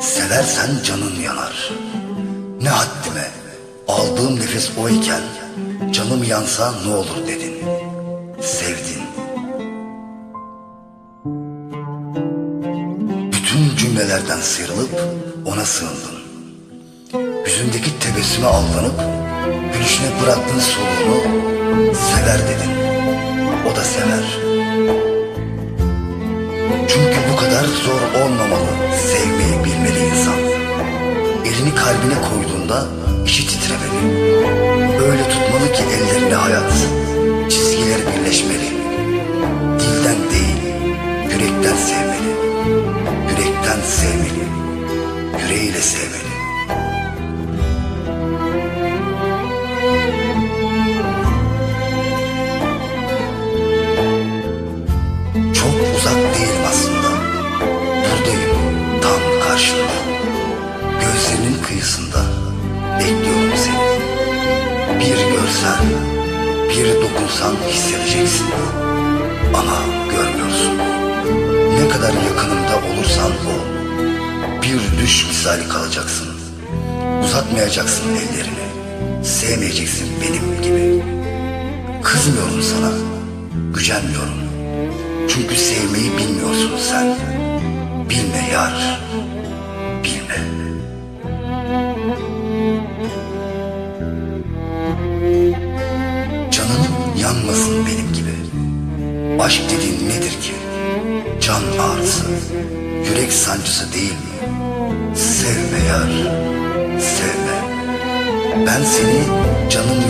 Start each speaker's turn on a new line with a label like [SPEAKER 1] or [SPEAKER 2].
[SPEAKER 1] Sevmezsen canın yanar. Ne haddime aldığım nefes o iken canım yansa ne olur dedin. Sevdin. Bütün cümlelerden sıyrılıp ona sığındın. Yüzündeki tebessüme aldanıp gülüşüne bıraktın soluğunu sever dedin. O da sever. Olmamalı sevmeyi bilmeli insan. Elini kalbine koyduğunda içi titremeli. Öyle tutmalı ki ellerini hayat, çizgileri birleşmeli. Dilden değil, yürekten sevmeli. Yürekten sevmeli, yüreğiyle sevmeli. Bir görsen, bir dokunsan hissedeceksin. Ama görmüyorsun. Ne kadar yakınımda olursan ol. Bir düş misali kalacaksın. Uzatmayacaksın ellerini. Sevmeyeceksin benim gibi. Kızmıyorum sana. Gücenmiyorum. Çünkü sevmeyi bilmiyorsun sen. Bilme yar. Canın yanmasın benim gibi. Aşk dediğin nedir ki? Can ağrısı, yürek sancısı değil mi? Sevme yar, sevme. Ben seni canım